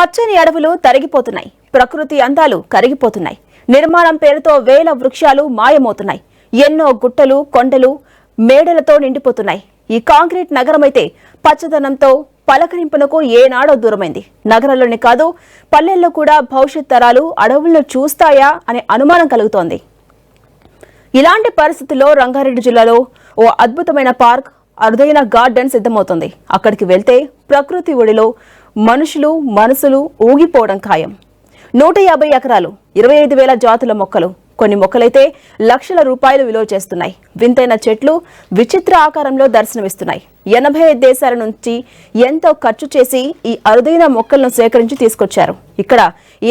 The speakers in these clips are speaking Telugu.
పచ్చని అడవులు తరిగిపోతున్నాయి. ప్రకృతి అందాలు కరిగిపోతున్నాయి. నిర్మాణం పేరుతో వేల వృక్షాలు మాయమవుతున్నాయి. ఎన్నో గుట్టలు కొండలు మేడలతో నిండిపోతున్నాయి. ఈ కాంక్రీట్ నగరమైతే పచ్చదనంతో పలకరింపునకు ఏనాడో దూరమైంది. నగరంలోనే కాదు పల్లెల్లో కూడా భవిష్యత్ తరాలు అడవులను చూస్తాయా అనే అనుమానం కలుగుతోంది. ఇలాంటి పరిస్థితుల్లో రంగారెడ్డి జిల్లాలో ఓ అద్భుతమైన పార్క్ అరుదైన గార్డెన్ సిద్ధమవుతుంది. అక్కడికి వెళ్తే ప్రకృతి ఒడిలో మనుషులు మనసులు ఊగిపోవడం ఖాయం. నూట యాభై ఎకరాలు ఇరవై ఐదు వేల జాతుల మొక్కలు కొన్ని మొక్కలైతే లక్షల రూపాయలు విలువ చేస్తున్నాయి. వింతైన చెట్లు విచిత్ర ఆకారంలో దర్శనమిస్తున్నాయి. ఎనభై ఐదు దేశాల నుంచి ఎంతో ఖర్చు చేసి ఈ అరుదైన మొక్కలను సేకరించి తీసుకొచ్చారు. ఇక్కడ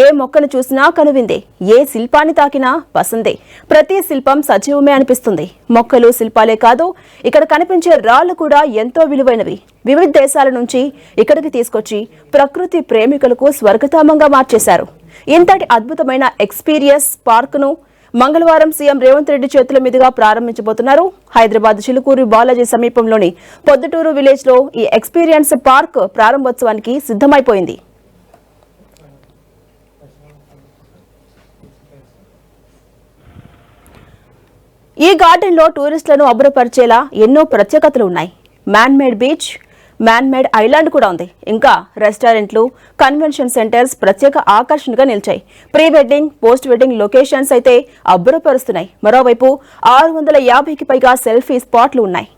ఏ మొక్కను చూసినా కనువిందే ఏ శిల్పాన్ని తాకినా వసందే. ప్రతి శిల్పం సజీవమే అనిపిస్తుంది. మొక్కలు శిల్పాలే కాదు ఇక్కడ కనిపించే రాళ్ళు కూడా ఎంతో విలువైనవి. వివిధ దేశాల నుంచి ఇక్కడికి తీసుకొచ్చి ప్రకృతి ప్రేమికులకు స్వర్గధామంగా మార్చేశారు. ఇంతటి అద్భుతమైన ఎక్స్పీరియన్స్ పార్కును మంగళవారం సీఎం రేవంత్ రెడ్డి చేతుల మీదుగా ప్రారంభించబోతున్నారు. హైదరాబాద్ చిలుకూరు బాలాజీ సమీపంలోని పొద్దుటూరు విలేజ్లో ఈ ఎక్స్పీరియన్స్ పార్క్ ప్రారంభోత్సవానికి సిద్ధమైపోయింది. ఈ గార్డెన్లో టూరిస్టులను అబ్బురపరిచేలా ఎన్నో ప్రత్యేకతలు ఉన్నాయి. Man made beach man made island కూడా ఉంది. ఇంకా రెస్టారెంట్లు కన్వెన్షన్ సెంటర్స్ ప్రత్యేక ఆకర్షణగా నిలిచాయి. Pre wedding post wedding locations అయితే అబ్బురపరుస్తున్నాయి. మరోవైపు ఆరు వందల యాభైకి పైగా సెల్ఫీ స్పాట్లు ఉన్నాయి.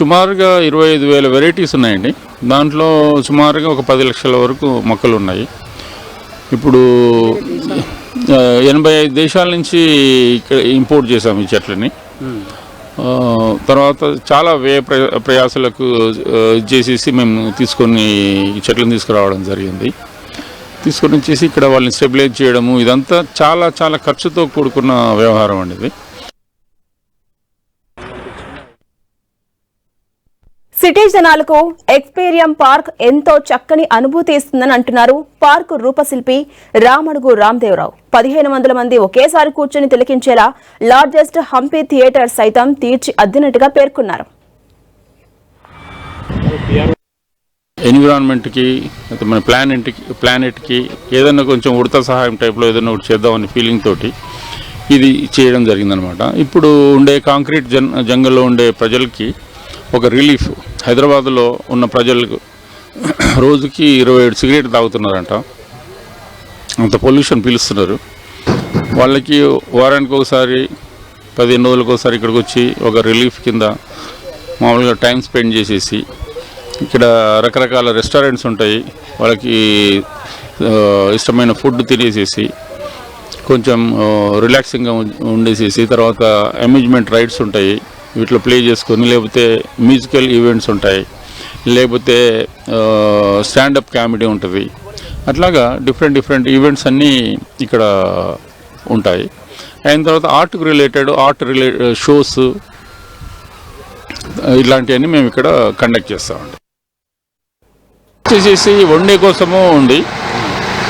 సుమారుగా ఇరవై ఐదు వేల వెరైటీస్ ఉన్నాయండి. దాంట్లో సుమారుగా ఒక పది లక్షల వరకు మొక్కలు ఉన్నాయి. ఇప్పుడు ఎనభై ఐదు దేశాల నుంచి ఇక్కడ ఇంపోర్ట్ చేసాం ఈ చెట్లని. తర్వాత చాలా వ్యయ ప్రయాసాలకు చేసేసి మేము తీసుకొని చెట్లను తీసుకురావడం జరిగింది. తీసుకొని వచ్చేసి ఇక్కడ వాళ్ళని స్టెబిలైజ్ చేయడము ఇదంతా చాలా చాలా ఖర్చుతో కూడుకున్న వ్యవహారం అండి ఇది. సిటీ జనాలకు ఎక్స్పీరియం పార్క్ ఎంతో చక్కని అనుభూతి ఇస్తుందని అంటున్నారు పార్కు రూపశిల్పి రామడుగు రామ్దేవరావు. పదిహేను వందల మంది ఒకేసారి కూర్చొని తిలకించేలా లార్జెస్ట్ హంపీ థియేటర్ సైతం తీర్చి అద్దినట్టుగా పేర్కొన్నారు. ఎన్విరాన్మెంట్కి మన ప్లానెట్కి ప్లానెట్కి ఏదైనా కొంచెం ఉడత సహాయం టైప్లో ఏదైనా ఒకటి చేద్దామని ఫీలింగ్ తోటి ఇది చేయడం జరిగిందనమాట ఇప్పుడు ఉండే కాంక్రీట్ జన్ జంగల్లో ఉండే ప్రజలకి ఒక రిలీఫ్ హైదరాబాద్లో ఉన్న ప్రజలకు రోజుకి ఇరవై ఏడు సిగరెట్ తాగుతున్నారంట. అంత పొల్యూషన్ పీలుస్తున్నారు. వాళ్ళకి వారానికి ఒకసారి పదిహేను రోజులకు ఒకసారి ఇక్కడికి వచ్చి ఒక రిలీఫ్ కింద మామూలుగా టైం స్పెండ్ చేసేసి ఇక్కడ రకరకాల రెస్టారెంట్స్ ఉంటాయి. వాళ్ళకి ఇష్టమైన ఫుడ్ తినేసేసి కొంచెం రిలాక్సింగ్గా ఉండేసేసి తర్వాత అమ్యూజ్మెంట్ రైడ్స్ ఉంటాయి. వీటిలో ప్లే చేసుకొని లేకపోతే మ్యూజికల్ ఈవెంట్స్ ఉంటాయి. లేకపోతే స్టాండప్ కామెడీ ఉంటుంది. అట్లాగా డిఫరెంట్ డిఫరెంట్ ఈవెంట్స్ అన్నీ ఇక్కడ ఉంటాయి. అయిన తర్వాత ఆర్ట్కి రిలేటెడ్ ఆర్ట్ రిలేటెడ్ షోస్ ఇలాంటివన్నీ మేము ఇక్కడ కండక్ట్ చేస్తామండి. వచ్చేసేసి వన్ డే కోసము ఉండి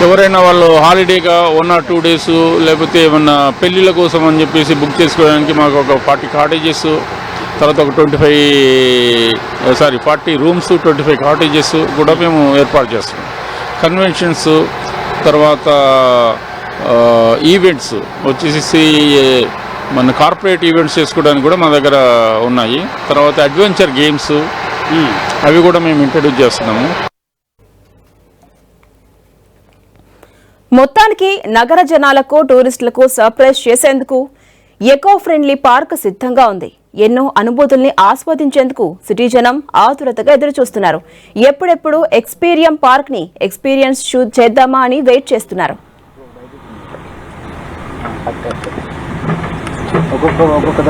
ఎవరైనా వాళ్ళు హాలిడేగా వన్ ఆర్ టూ డేస్ లేకపోతే ఏమన్నా పెళ్ళిళ్ళ కోసం అని చెప్పేసి బుక్ చేసుకోవడానికి మాకు ఒక ఫార్టీ కాటేజెస్ తర్వాత ఒక twenty five sorry forty rooms twenty five cottages కూడా మేము ఏర్పాటు చేస్తాం. కన్వెన్షన్స్ తర్వాత ఈవెంట్స్ వచ్చేసి మన కార్పొరేట్ ఈవెంట్స్ చేసుకోవడానికి కూడా మా దగ్గర ఉన్నాయి. తర్వాత అడ్వెంచర్ గేమ్స్ అవి కూడా మేము ఇంట్రడ్యూస్ చేస్తున్నాము. మొత్తానికి నగర జనాలకు టూరిస్టులకు సర్ప్రైజ్ చేసేందుకు ఎకో ఫ్రెండ్లీ పార్క్ సిద్ధంగా ఉంది. ఎన్నో అనుభూతుల్ని ఆస్వాదించేందుకు సిటీ జనం ఆతురతగా ఎదురుచూస్తున్నారు. ఎప్పుడెప్పుడు ఎక్స్పీరియం పార్క్ని ఎక్స్పీరియన్స్ షూ చేద్దామా అని వెయిట్ చేస్తున్నారు. ఒక్కొక్క ఒక్కొక్క